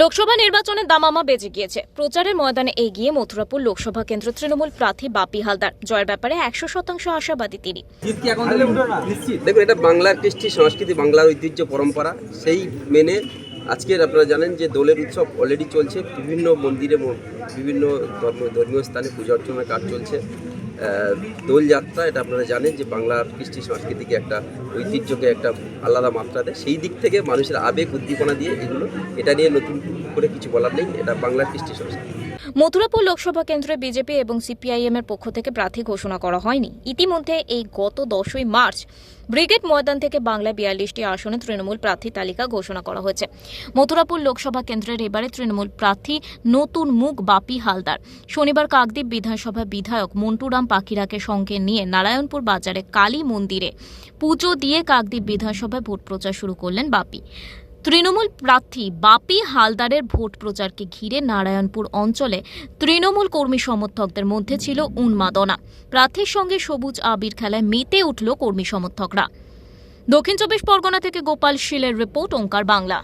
লোকসভা নির্বাচনে দামামা বেজে গিয়েছে। প্রচারের ময়দানে এগিয়ে মথুরাপুর লোকসভা কেন্দ্র তৃণমূল প্রার্থী বাপি হালদার। জয়ের ব্যাপারে একশো শতাংশ আশাবাদী তিনি। দেখুন এটা বাংলার কৃষ্টি সংস্কৃতি বাংলার ঐতিহ্য পরম্পরা সেই মেনে আজকের আপনারা জানেন যে দোলের উৎসব অলরেডি চলছে, বিভিন্ন মন্দিরে বিভিন্ন ধর্ম, ধর্মীয় স্থানে পূজা অর্চনার কাজ চলছে। দোল যাত্রা, এটা আপনারা জানেন যে বাংলার কৃষ্টি সংস্কৃতিকে একটা ঐতিহ্যকে একটা আলাদা মাত্রা দেয়। সেই দিক থেকে মানুষের আবেগ, উদ্দীপনা দিয়ে এগুলো, এটা নিয়ে নতুন করে কিছু বলার নেই, এটা বাংলার কৃষ্টি সংস্কৃতি মথুরাপুর লোকসভা কেন্দ্রে বিজেপি এবং সিপিআইএম এর পক্ষ থেকে প্রার্থী ঘোষণা করা হয়নি। ইতিমধ্যে এই গত দশই মার্চ ব্রিগেড ময়দান থেকে বাংলা বিয়াল্লিশটি আসনে তৃণমূল প্রার্থী তালিকা ঘোষণা করা হয়েছে। মথুরাপুর লোকসভা কেন্দ্রের এবারে তৃণমূল প্রার্থী নতুন মুখ বাপি হালদার। শনিবার কাকদ্বীপ বিধানসভা বিধায়ক মন্টুরাম পাখিরাকে সঙ্গে নিয়ে নারায়ণপুর বাজারে কালী মন্দিরে পুজো দিয়ে কাকদ্বীপ বিধানসভায় ভোট প্রচার শুরু করলেন বাপি। তৃণমূল প্রার্থী বাপি হালদারের ভোট প্রচারকে ঘিরে নারায়ণপুর অঞ্চলে তৃণমূল কর্মী সমর্থকদের মধ্যে ছিল উন্মাদনা। প্রার্থীর সঙ্গে সবুজ আবির খেলায় মেতে উঠল কর্মী সমর্থকরা। দক্ষিণ চব্বিশ পরগনা থেকে গোপাল শীলের রিপোর্ট, ওঙ্কার বাংলা।